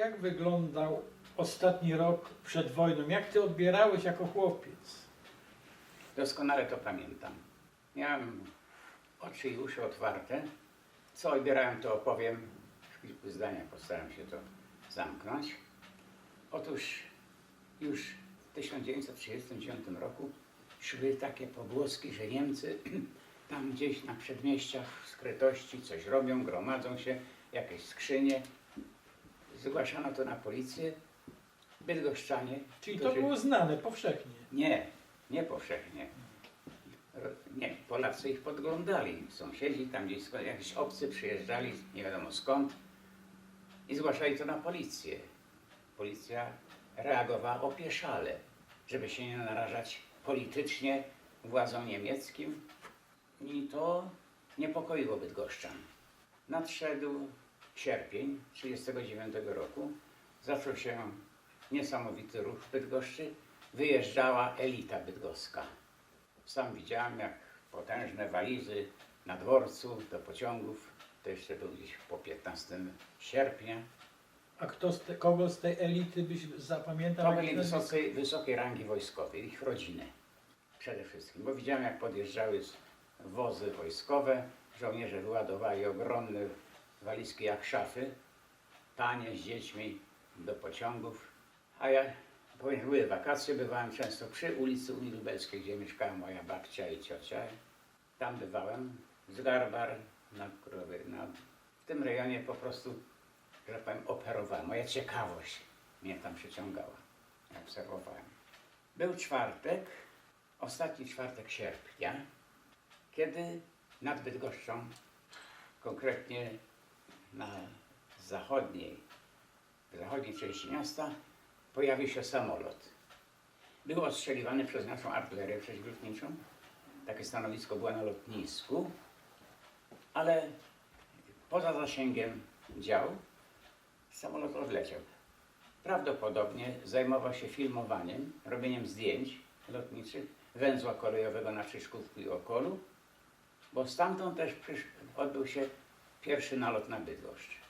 jak wyglądał ostatni rok przed wojną? Jak ty odbierałeś jako chłopiec? Doskonale to pamiętam. Miałem oczy i uszy otwarte. Co odbierałem, to opowiem. W kilku zdaniach postaram się to zamknąć. Otóż już w 1939 roku szły takie pogłoski, że Niemcy tam gdzieś na przedmieściach w skrytości coś robią, gromadzą się, jakieś skrzynie. Zgłaszano to na policję. Bydgoszczanie. Czyli to którzy- było znane powszechnie. nie, nie powszechnie. Nie, Polacy ich podglądali. Sąsiedzi tam gdzieś, skąd- jakiś obcy przyjeżdżali, nie wiadomo skąd i zgłaszali to na policję. Policja reagowała opieszale, żeby się nie narażać politycznie władzom niemieckim i to niepokoiło Bydgoszczan. Nadszedł sierpień 1939 roku, zaczął się niesamowity ruch w Bydgoszczy, wyjeżdżała elita bydgoska. Sam widziałem, jak potężne walizy na dworcu do pociągów, to jeszcze był gdzieś po 15 sierpnia. A kto z te, kogo z tej elity byś zapamiętał? To byli wysokiej, wysokiej rangi wojskowej, ich rodziny przede wszystkim, bo widziałem jak podjeżdżały wozy wojskowe, żołnierze wyładowali ogromne walizki jak szafy, panie z dziećmi do pociągów, a ja, powiem, były wakacje, bywałem często przy ulicy Unii Lubelskiej, gdzie mieszkała moja babcia i ciocia. Tam bywałem, z Garbar, na, na, w tym rejonie po prostu, że tak powiem, operowałem. Moja ciekawość mnie tam przyciągała, obserwowałem. Był czwartek, ostatni czwartek sierpnia, kiedy nad Bydgoszczą, konkretnie na zachodniej, w zachodniej części miasta, pojawił się samolot. Był ostrzeliwany przez naszą artylerię przeciwlotniczą. Takie stanowisko było na lotnisku, ale poza zasięgiem dział samolot odleciał. Prawdopodobnie zajmował się filmowaniem, robieniem zdjęć lotniczych węzła kolejowego na Szyszkówku i Okolu, bo stamtąd też odbył się pierwszy nalot na Bydgoszcz.